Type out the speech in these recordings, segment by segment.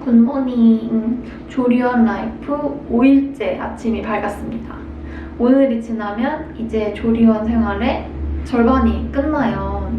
굿모닝 조리원 라이프 5일째 아침이 밝았습니다. 오늘이 지나면 이제 조리원 생활의 절반이 끝나요.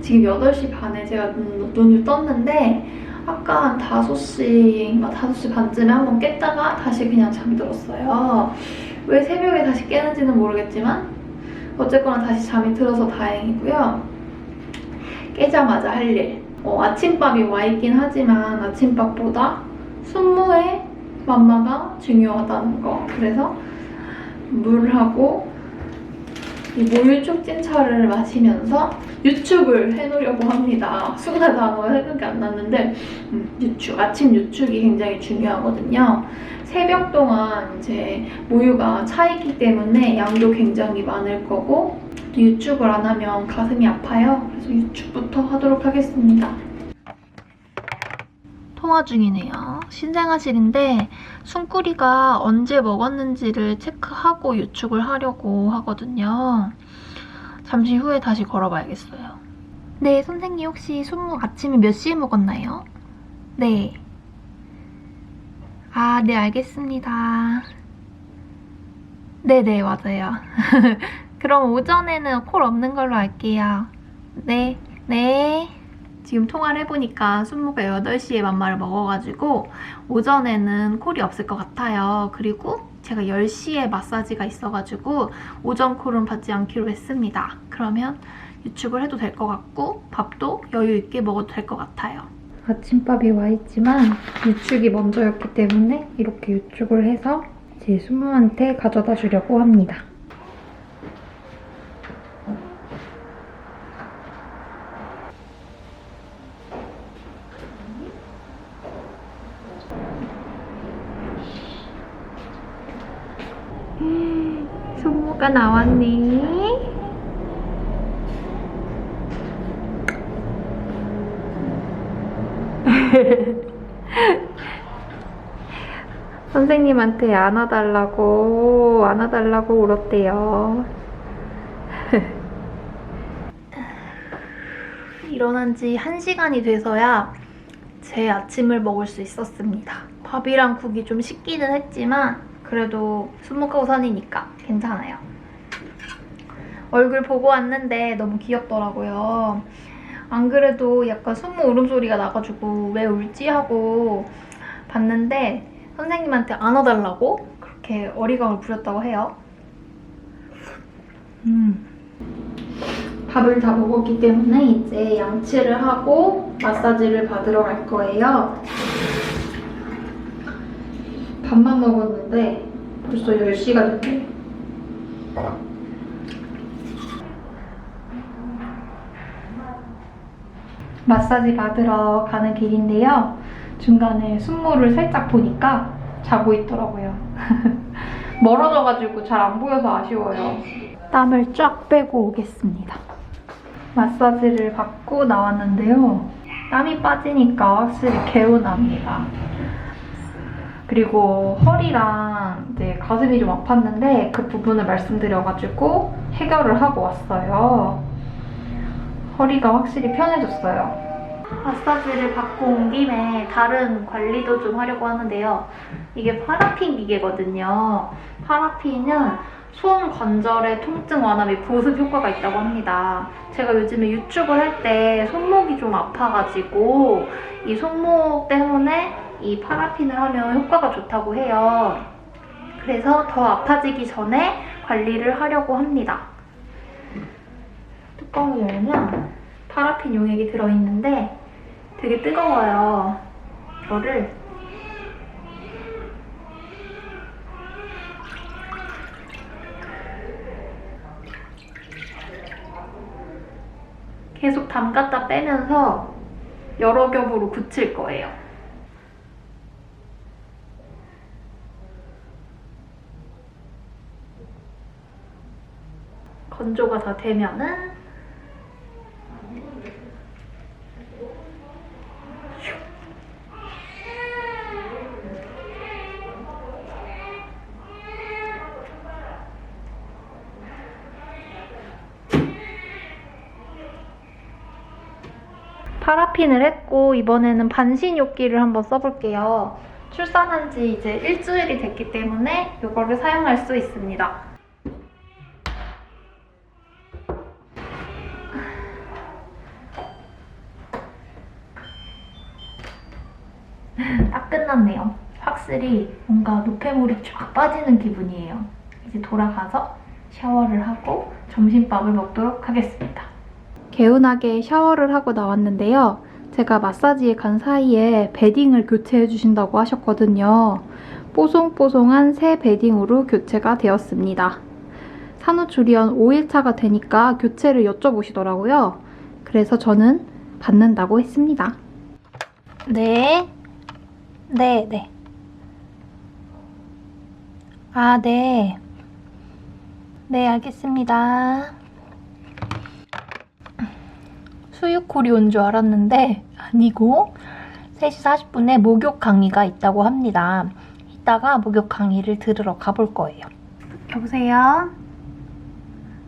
지금 8시 반에 제가 눈, 눈을 떴는데 아까 한 5시, 막 5시 반쯤에 한 번 깼다가 다시 그냥 잠들었어요. 왜 새벽에 다시 깨는지는 모르겠지만 어쨌거나 다시 잠이 들어서 다행이고요. 깨자마자 할 일. 어, 아침밥이 와 있긴 하지만 아침밥보다 순무의 맘마가 중요하다는 거. 그래서 물하고 이 모유 촉진 차를 마시면서 유축을 해놓으려고 합니다. 순간 단어가 생각이 안 났는데 음, 유축, 아침 유축이 굉장히 중요하거든요. 새벽 동안 이제 모유가 차있기 때문에 양도 굉장히 많을 거고 또 유축을 안 하면 가슴이 아파요. 그래서 유축부터 하도록 하겠습니다. 통화 중이네요. 신생아실인데 숨구리가 언제 먹었는지를 체크하고 유축을 하려고 하거든요. 잠시 후에 다시 걸어봐야겠어요. 네, 선생님 혹시 순무 아침에 몇 시에 먹었나요? 네. 아, 네, 알겠습니다. 네네, 맞아요. 그럼 오전에는 콜 없는 걸로 할게요. 네, 네. 지금 통화를 해보니까 순무가 8시에 맘마를 먹어가지고 오전에는 콜이 없을 것 같아요. 그리고 제가 10시에 마사지가 있어가지고 오전 콜은 받지 않기로 했습니다. 그러면 유축을 해도 될 것 같고 밥도 여유 있게 먹어도 될 것 같아요. 아침밥이 와 있지만 유축이 먼저였기 때문에 이렇게 유축을 해서 제 순무한테 가져다 주려고 합니다. 순무가 나왔니? 선생님한테 안아달라고 안아달라고 울었대요. 일어난 지 1시간이 돼서야 제 아침을 먹을 수 있었습니다. 밥이랑 국이 좀 식기는 했지만 그래도 순묵하우산이니까 괜찮아요. 얼굴 보고 왔는데 너무 귀엽더라고요. 안 그래도 약간 순무 울음소리가 나가지고 왜 울지 하고 봤는데 선생님한테 안아달라고 그렇게 어리광을 부렸다고 해요. 음. 밥을 다 먹었기 때문에 이제 양치를 하고 마사지를 받으러 갈 거예요. 밥만 먹었는데 벌써 10시가 됐네. 마사지 받으러 가는 길인데요. 중간에 순무를 살짝 보니까 자고 있더라고요. 멀어져가지고 잘 안 보여서 아쉬워요. 땀을 쫙 빼고 오겠습니다. 마사지를 받고 나왔는데요. 땀이 빠지니까 확실히 개운합니다. 그리고 허리랑 이제 가슴이 좀 아팠는데 그 부분을 말씀드려가지고 해결을 하고 왔어요. 허리가 확실히 편해졌어요. 마사지를 받고 온 김에 다른 관리도 좀 하려고 하는데요. 이게 파라핀 기계거든요. 파라핀은 손 관절의 통증 완화 및 보습 효과가 있다고 합니다. 제가 요즘에 유축을 할 때 손목이 좀 아파가지고 이 손목 때문에 이 파라핀을 하면 효과가 좋다고 해요. 그래서 더 아파지기 전에 관리를 하려고 합니다. 뚜껑을 열면 파라핀 용액이 들어있는데 되게 뜨거워요. 이거를 계속 담갔다 빼면서 여러 겹으로 굳힐 거예요. 건조가 다 되면은 파라핀을 했고 이번에는 반신욕기를 한번 써볼게요. 출산한 지 이제 일주일이 됐기 때문에 이거를 사용할 수 있습니다. 딱 끝났네요. 확실히 뭔가 노폐물이 쫙 빠지는 기분이에요. 이제 돌아가서 샤워를 하고 점심밥을 먹도록 하겠습니다. 개운하게 샤워를 하고 나왔는데요. 제가 마사지에 간 사이에 베딩을 교체해 주신다고 하셨거든요. 뽀송뽀송한 새 베딩으로 교체가 되었습니다. 산후조리원 5일차가 되니까 교체를 여쭤보시더라고요. 그래서 저는 받는다고 했습니다. 네. 네, 네. 아, 네. 네, 알겠습니다. 수유콜이 온 줄 알았는데 아니고 3시 40분에 목욕 강의가 있다고 합니다. 이따가 목욕 강의를 들으러 가볼 거예요. 여보세요?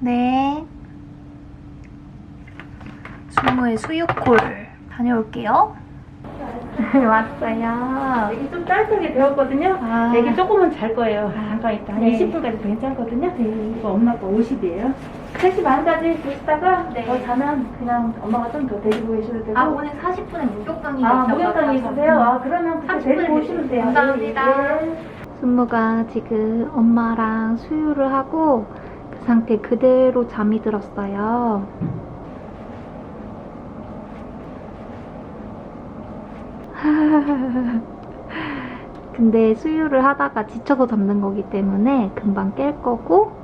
네. 수모의 수유콜 다녀올게요. 왔어요. 애기 좀 짧게 배웠거든요. 아. 애기 조금은 잘 거예요. 잠깐 있다. 한 네. 20분까지 괜찮거든요. 이거 엄마 거 50이에요. 3시 반까지 보시다가 네. 더 자면 그냥 엄마가 좀 더 데리고 계셔도 되고. 아, 오늘 40분에 목욕 강의가 아, 목욕탕이 하셔서. 있으세요? 아, 그러면 그때 30분에 데리고 오시면 돼요. 감사합니다. 네, 네. 순무가 지금 엄마랑 수유를 하고 그 상태 그대로 잠이 들었어요. 근데 수유를 하다가 지쳐서 잠든 거기 때문에 금방 깰 거고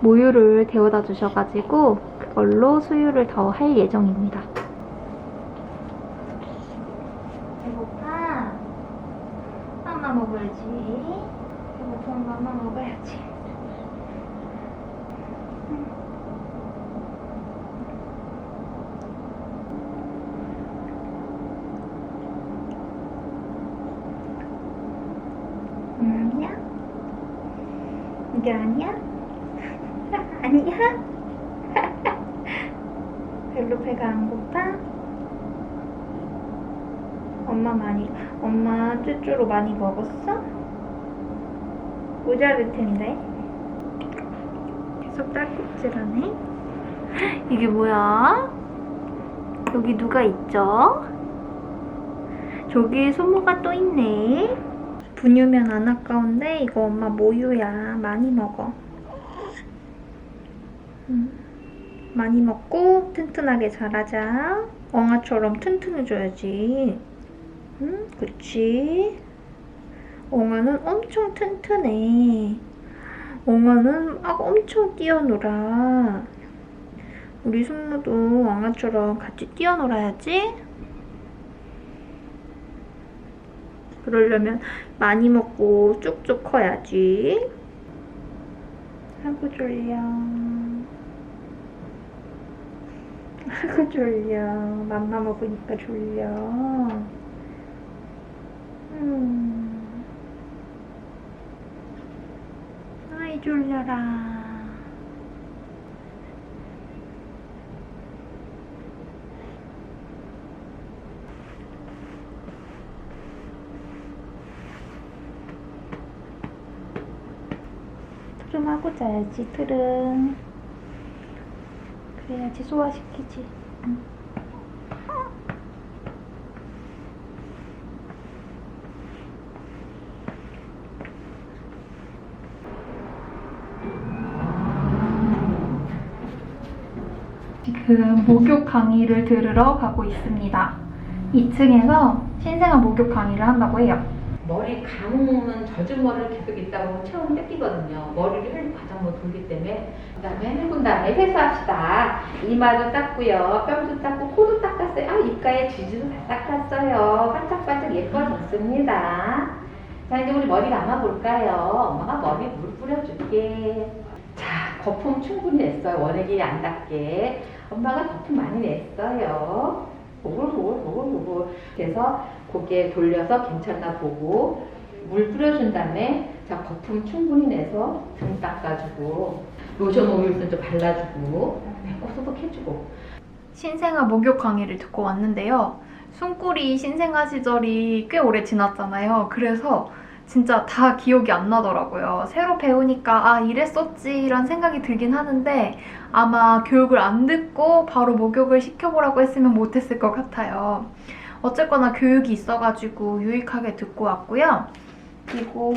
모유를 데워다 주셔가지고 그걸로 수유를 더 할 예정입니다. 배고파? 맘마 먹어야지. 배고프면 맘마 먹어야지. 음, 아니야? 이게 아니야? 아니야? 별로 배가 안 고파? 엄마 많이, 엄마 쭈쭈로 많이 먹었어? 모자랄 텐데. 계속 딸꾹질하네. 이게 뭐야? 여기 누가 있죠? 저기 소모가 또 있네. 분유면 안 아까운데 이거 엄마 모유야. 많이 먹어. 음, 많이 먹고 튼튼하게 자라자. 엉아처럼 튼튼해져야지. 응, 그치. 엉아는 엄청 튼튼해. 엉아는 막 엄청 뛰어놀아. 우리 숙모도 엉아처럼 같이 뛰어놀아야지. 그러려면 많이 먹고 쭉쭉 커야지. 아이고 졸려. 아이고 졸려. 맘마 먹으니까 졸려. 음. 아이 졸려라. 트름하고 자야지 트름. 그래야지 소화시키지. 응. 지금 목욕 강의를 들으러 가고 있습니다. 2층에서 신생아 목욕 강의를 한다고 해요. 머리 감으면 젖은 머리를 계속 있다고 체온 뺏기거든요. 머리를 흘리고 과정으로 돌기 때문에. 그 다음에 해군 다음에 세수합시다. 이마도 닦고요. 뺨도 닦고 코도 닦았어요. 아, 입가에 지지도 다 닦았어요. 반짝반짝 예뻐졌습니다. 자, 이제 우리 머리 감아볼까요? 엄마가 머리에 물 뿌려줄게. 자, 거품 충분히 냈어요. 원액이 안 닿게. 엄마가 거품 많이 냈어요. 보글보글 보글보글. 그래서 고개 돌려서 괜찮나 보고 물 뿌려준 다음에 자 거품 충분히 내서 등 닦아주고 로션 오일도 좀 발라주고 네, 꼬소독 해주고 신생아 목욕 강의를 듣고 왔는데요. 숨꿀이 신생아 시절이 꽤 오래 지났잖아요. 그래서 진짜 다 기억이 안 나더라고요. 새로 배우니까 아 이랬었지 이런 생각이 들긴 하는데 아마 교육을 안 듣고 바로 목욕을 시켜보라고 했으면 못했을 것 같아요. 어쨌거나 교육이 있어가지고 유익하게 듣고 왔고요. 그리고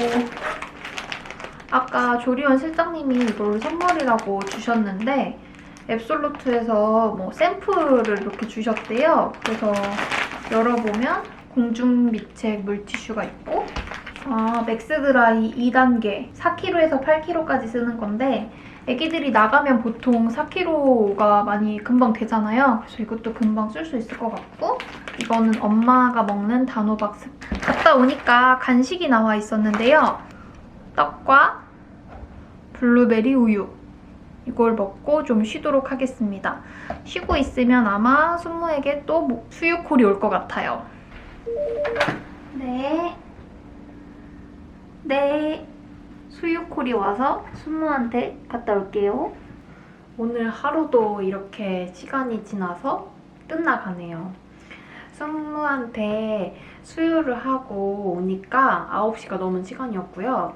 아까 조리원 실장님이 이걸 선물이라고 주셨는데 앱솔루트에서 뭐 샘플을 이렇게 주셨대요. 그래서 열어보면 공중미책 물티슈가 있고 아, 맥스드라이 2단계 4kg에서 8kg까지 쓰는 건데 애기들이 나가면 보통 4kg가 많이 금방 되잖아요. 그래서 이것도 금방 쓸 수 있을 것 같고 이거는 엄마가 먹는 단호박 스 갔다 오니까 간식이 나와 있었는데요. 떡과 블루베리 우유 이걸 먹고 좀 쉬도록 하겠습니다. 쉬고 있으면 아마 순무에게 또 뭐- 수유콜이 올 것 같아요. 네. 네. 수유콜이 와서 순무한테 갔다 올게요. 오늘 하루도 이렇게 시간이 지나서 끝나가네요. 순무한테 수유를 하고 오니까 9시가 넘은 시간이었고요.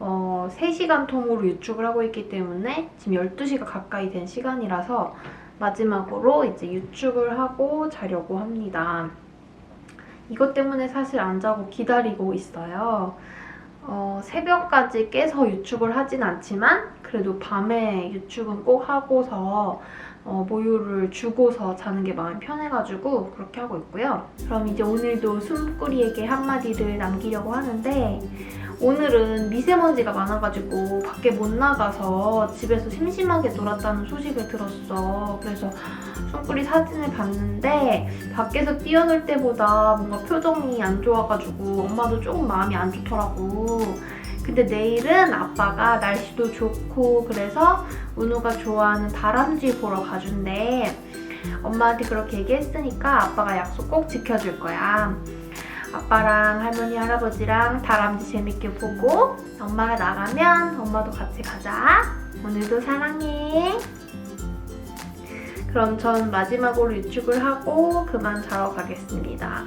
어, 3시간 통으로 유축을 하고 있기 때문에 지금 12시가 가까이 된 시간이라서 마지막으로 이제 유축을 하고 자려고 합니다. 이것 때문에 사실 안 자고 기다리고 있어요. 어, 새벽까지 깨서 유축을 하진 않지만 그래도 밤에 유축은 꼭 하고서 어, 모유를 주고서 자는 게 마음이 편해가지고 그렇게 하고 있고요. 그럼 이제 오늘도 숨꾸리에게 한마디를 남기려고 하는데 오늘은 미세먼지가 많아가지고 밖에 못 나가서 집에서 심심하게 놀았다는 소식을 들었어. 그래서 숨꾸리 사진을 봤는데 밖에서 뛰어놀 때보다 뭔가 표정이 안 좋아가지고 엄마도 조금 마음이 안 좋더라고. 근데 내일은 아빠가 날씨도 좋고 그래서 은우가 좋아하는 다람쥐 보러 가준대. 엄마한테 그렇게 얘기했으니까 아빠가 약속 꼭 지켜줄 거야. 아빠랑 할머니, 할아버지랑 다람쥐 재밌게 보고 엄마가 나가면 엄마도 같이 가자. 오늘도 사랑해. 그럼 전 마지막으로 유축을 하고 그만 자러 가겠습니다.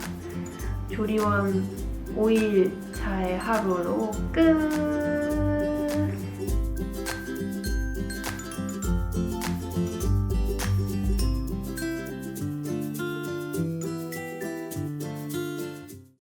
조리원 5일 차의 하루로 끝.